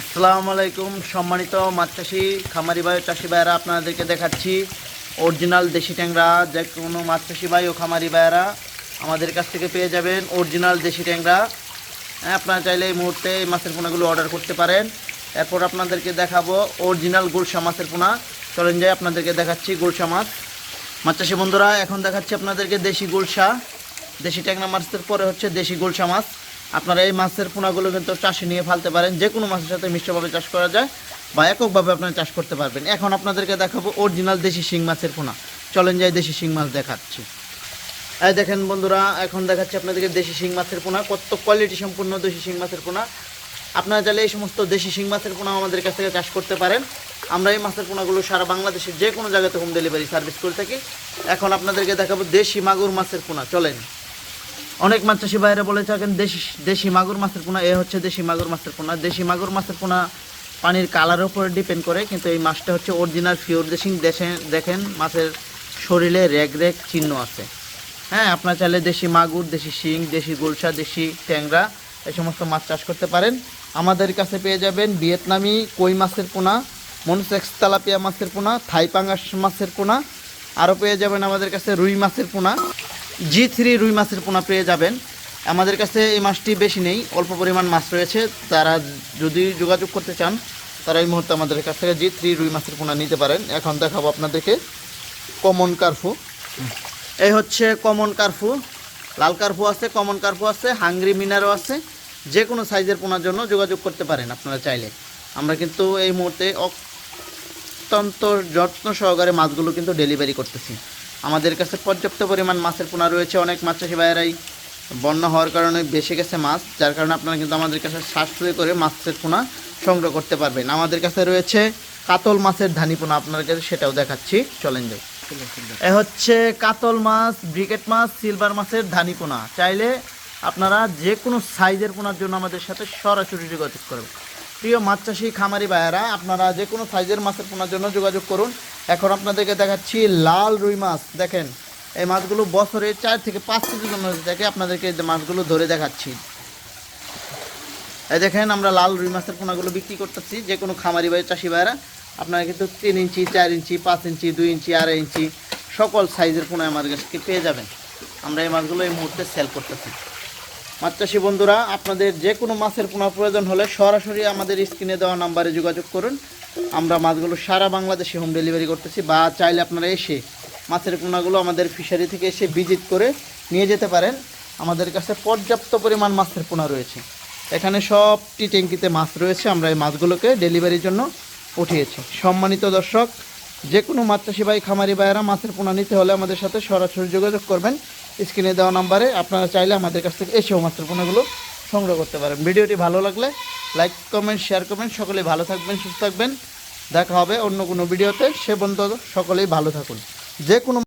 আসসালামু আলাইকুম, সম্মানিত মাছ চাষি খামারি ভাই চাষি ভাইয়েরা, আপনাদেরকে দেখাচ্ছি অরিজিনাল দেশি ট্যাংরা। যে কোনো মাছ চাষি ভাই ও খামারি ভাইয়েরা আমাদের কাছ থেকে পেয়ে যাবেন অরিজিনাল দেশি ট্যাংরা। হ্যাঁ আপনারা চাইলে এই মুহূর্তে এই মাছের পোনাগুলো অর্ডার করতে পারেন। এরপর আপনাদেরকে দেখাবো অরিজিনাল গুলশা মাছের পোনা। চলেন যাই, আপনাদেরকে দেখাচ্ছি গুলশা মাছ। মাছ চাষি বন্ধুরা, এখন দেখাচ্ছি আপনাদেরকে দেশি গুলশা। দেশি ট্যাংরা মাছের পরে হচ্ছে দেশি গুলশা মাছ। আপনারা এই মাছের পোনাগুলো কিন্তু চাষে নিয়ে ফেলতে পারেন। যে কোনো মাছের সাথে মিশ্রভাবে চাষ করা যায় বা এককভাবে আপনারা চাষ করতে পারবেন। এখন আপনাদেরকে দেখাবো অরিজিনাল দেশি শিং মাছের পোনা। চলেন যাই দেশি শিং মাছ দেখাচ্ছি। এই দেখেন বন্ধুরা, এখন দেখাচ্ছি আপনাদেরকে দেশি শিং মাছের পোনা, কত কোয়ালিটি সম্পূর্ণ দেশি শিং মাছের পোনা। আপনারা চাইলে এই সমস্ত দেশি শিং মাছের পোনা আমাদের কাছ থেকে চাষ করতে পারেন। আমরা এই মাছের পোনাগুলো সারা বাংলাদেশের যে কোনো জায়গাতে হোম ডেলিভারি সার্ভিস করে থাকি। এখন আপনাদেরকে দেখাবো দেশি মাগুর মাছের পোনা। চলেন। অনেক মাছ চাষি বাইরে বলে থাকেন, দেশি দেশি মাগুর মাছের পোনা, এ হচ্ছে দেশি মাগুর মাছের পোনা। দেশি মাগুর মাছের পোনা পানির কালারের উপরে ডিপেন্ড করে, কিন্তু এই মাছটা হচ্ছে অরিজিনাল ফিওর দেশি। দেশে দেখেন, মাছের শরীরে রেগ রেগ চিহ্ন আছে। হ্যাঁ আপনার চাইলে দেশি মাগুর, দেশি শিং, দেশি গুলশা, দেশি ট্যাংরা, এই সমস্ত মাছ চাষ করতে পারেন। আমাদের কাছে পেয়ে যাবেন ভিয়েতনামি কই মাছের পোনা মনসেক্স তালাপিয়া মাছের পোনা, থাইপাঙ্গাস মাছের পোনা আরও পেয়ে যাবেন আমাদের কাছে রুই মাছের পোনা। জি থ্রি রুই মাছের পোনা পেয়ে যাবেন। আমাদের কাছে এই মাছটি বেশি নেই, অল্প পরিমাণ মাছ রয়েছে। তারা যদি যোগাযোগ করতে চান, তারা এই মুহূর্তে আমাদের কাছ থেকে জি থ্রি রুই মাছের পোনা নিতে পারেন। এখন দেখাবো আপনাদেরকে কমন কার্ফু। এই হচ্ছে কমন কার্ফু। লাল কার্ফু আছে, কমন কার্ফু আছে হাঙ্গরি মিনারও আছে। যে কোনো সাইজের পোনার জন্য যোগাযোগ করতে পারেন আপনারা চাইলে। আমরা কিন্তু এই মুহূর্তে অত্যন্ত যত্ন সহকারে মাছগুলো কিন্তু ডেলিভারি করতেছি। আমাদের কাছে পর্যাপ্ত পরিমাণ মাছের পোনা রয়েছে, অনেক মাছ চাষি ভাইয়েরাই বন্যা হওয়ার কারণে বেশি গেছে মাছ, যার কারণে আপনারা কিন্তু আমাদের কাছে সাশ্রয় করে মাছের পোনা সংগ্রহ করতে পারবেন। আমাদের কাছে রয়েছে কাতল মাছের ধানি পোনা আপনার কাছে সেটাও দেখাচ্ছি। চলেন যাই। এ হচ্ছে কাতল মাছ, ব্রিকেট মাছ, সিলভার মাছের ধানি পোনা। চাইলে আপনারা যে কোনো সাইজের পোনার জন্য আমাদের সাথে সরাসরি যোগাযোগ করবেন। প্রিয় মাছ চাষি, খামারি ভাইয়েরা, আপনারা যে কোনো সাইজের মাছের পোনার জন্য যোগাযোগ করুন। এখন আপনাদেরকে দেখাচ্ছি লাল রুই মাছ। দেখেন, এই মাছগুলো বছরে চার থেকে পাঁচ কেজি জন্য থেকে আপনাদেরকে মাছগুলো ধরে দেখাচ্ছি। এই দেখেন, আমরা লাল রুই মাছের পোনাগুলো বিক্রি করতেছি, যে কোনো খামারি ভাই, চাষি ভাইয়েরা, আপনারা কিন্তু তিন ইঞ্চি, চার ইঞ্চি, পাঁচ ইঞ্চি, দুই ইঞ্চি, আড়াই ইঞ্চি, সকল সাইজের পোনা আমাদের কাছ পেয়ে যাবেন। আমরা এই মাছগুলো এই মুহূর্তে সেল করতেছি। মাছ চাষি বন্ধুরা, আপনাদের যে কোনো মাছের পোনা প্রয়োজন হলে সরাসরি আমাদের স্ক্রিনে দেওয়া নাম্বারে যোগাযোগ করুন। আমরা মাছগুলো সারা বাংলাদেশে হোম ডেলিভারি করতেছি বা চাইলে আপনারা এসে মাছের পোনাগুলো আমাদের ফিশারি থেকে এসে ভিজিট করে নিয়ে যেতে পারেন। আমাদের কাছে পর্যাপ্ত পরিমাণ মাছের পোনা রয়েছে। এখানে সবটি ট্যাঙ্কিতে মাছ রয়েছে, আমরা এই মাছগুলোকে ডেলিভারির জন্য উঠিয়েছি সম্মানিত দর্শক, যে কোনো মাছ চাষি ভাই, খামারি ভাইয়েরা মাছের পোনা নিতে হলে আমাদের সাথে সরাসরি যোগাযোগ করবেন। স্ক্রিনে দেওয়া নাম্বারে আপনারা চাইলে আমাদের কাছ থেকে এসেও মাত্র পণ্যগুলো সংগ্রহ করতে পারেন। ভিডিওটি ভালো লাগলে লাইক, কমেন্ট, শেয়ার করবেন। সকলেই ভালো থাকবেন, সুস্থ থাকবেন। দেখা হবে অন্য কোনো ভিডিওতে। সে পর্যন্ত সকলেই ভালো থাকুন। যে কোনো